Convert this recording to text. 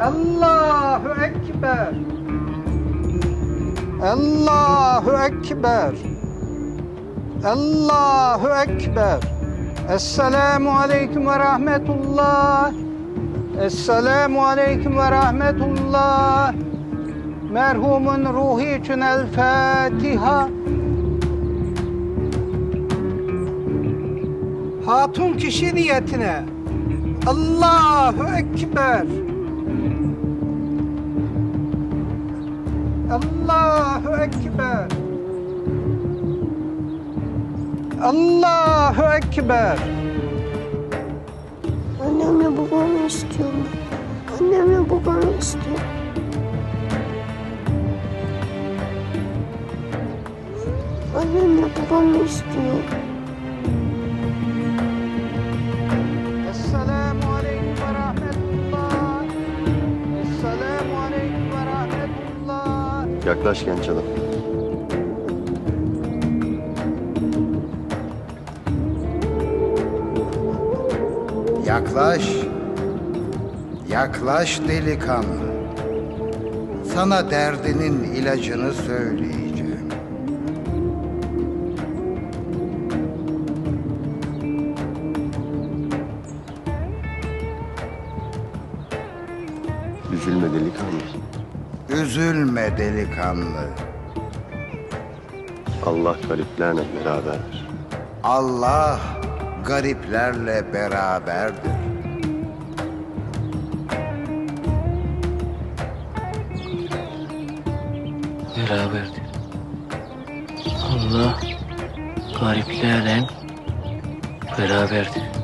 Allahu Ekber. Allahu Ekber. Allahu Ekber. Esselamu Aleyküm ve Rahmetullah. Esselamu Aleyküm ve Rahmetullah. Merhumun ruhu için El Fatiha. Hatun kişi niyetine. Allahu Ekber. Allahu Ekber. Allahu Ekber. Annemle babamı istiyorum. Annemle babamı istiyorum. Annemle babamı istiyorum. Yaklaş genç adam. Yaklaş. Yaklaş delikanlı. Sana derdinin ilacını söyleyeceğim. Üzülme delikanlı. Üzülme delikanlı. Allah gariplerle beraberdir. Allah gariplerle beraberdir. beraberdir. Allah gariplerle beraberdir.